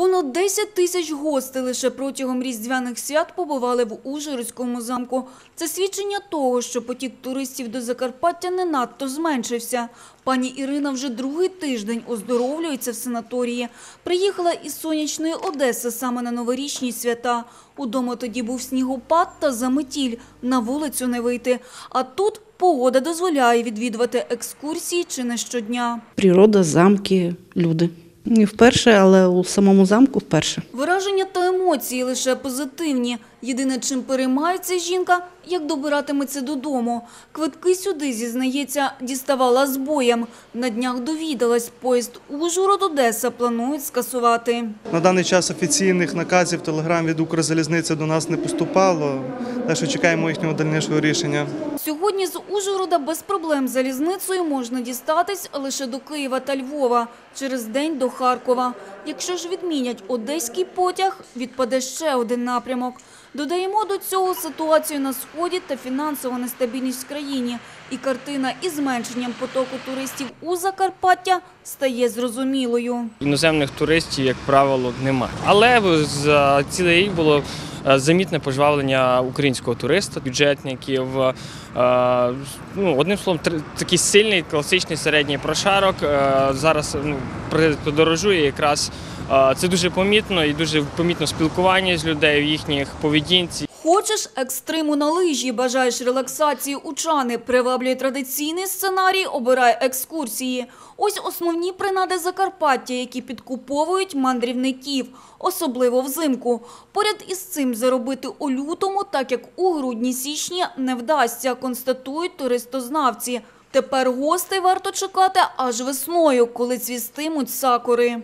Понад 10 тисяч гостей лише протягом різдвяних свят побували в Ужгородському замку. Це свідчення того, що потік туристів до Закарпаття не надто зменшився. Пані Ірина вже другий тиждень оздоровлюється в санаторії. Приїхала із сонячної Одеси саме на новорічні свята. Удома тоді був снігопад та заметіль. На вулицю не вийти. А тут погода дозволяє відвідувати екскурсії чи не щодня. Природа, замки, люди. Не вперше, але у самому замку вперше. Враження та емоції лише позитивні. Єдине, чим переймається жінка, як добиратиметься додому. Квитки сюди, зізнається, діставала з боєм. На днях довідалась, поїзд Ужгород-Одеса планують скасувати. На даний час офіційних наказів телеграм від Укрзалізниці до нас не поступало, так що чекаємо їхнього дальнішого рішення. Сьогодні з Ужгорода без проблем залізницею можна дістатись лише до Києва та Львова, через день до Харкова. Якщо ж відмінять одеський потяг, відпаде ще один напрямок. Додаємо до цього ситуацію на Сході та фінансову нестабільність в країні. І картина із зменшенням потоку туристів у Закарпаття стає зрозумілою. Іноземних туристів, як правило, немає. Але за цілий рік було замітне пожвавлення українського туриста, бюджетників. е, Ну, одним словом, такий сильний класичний середній прошарок. е, Зараз ну, подорожує якраз. е, Це дуже помітно і дуже помітно спілкування з людей в їхніх поведінці. Хочеш екстриму на лижі, бажаєш релаксації учани, приваблює традиційний сценарій, обирай екскурсії. Ось основні принади Закарпаття, які підкуповують мандрівників, особливо взимку. Поряд із цим заробити у лютому, так як у грудні-січні, не вдасться, констатують туристознавці. Тепер гостей варто чекати аж весною, коли цвістимуть сакури.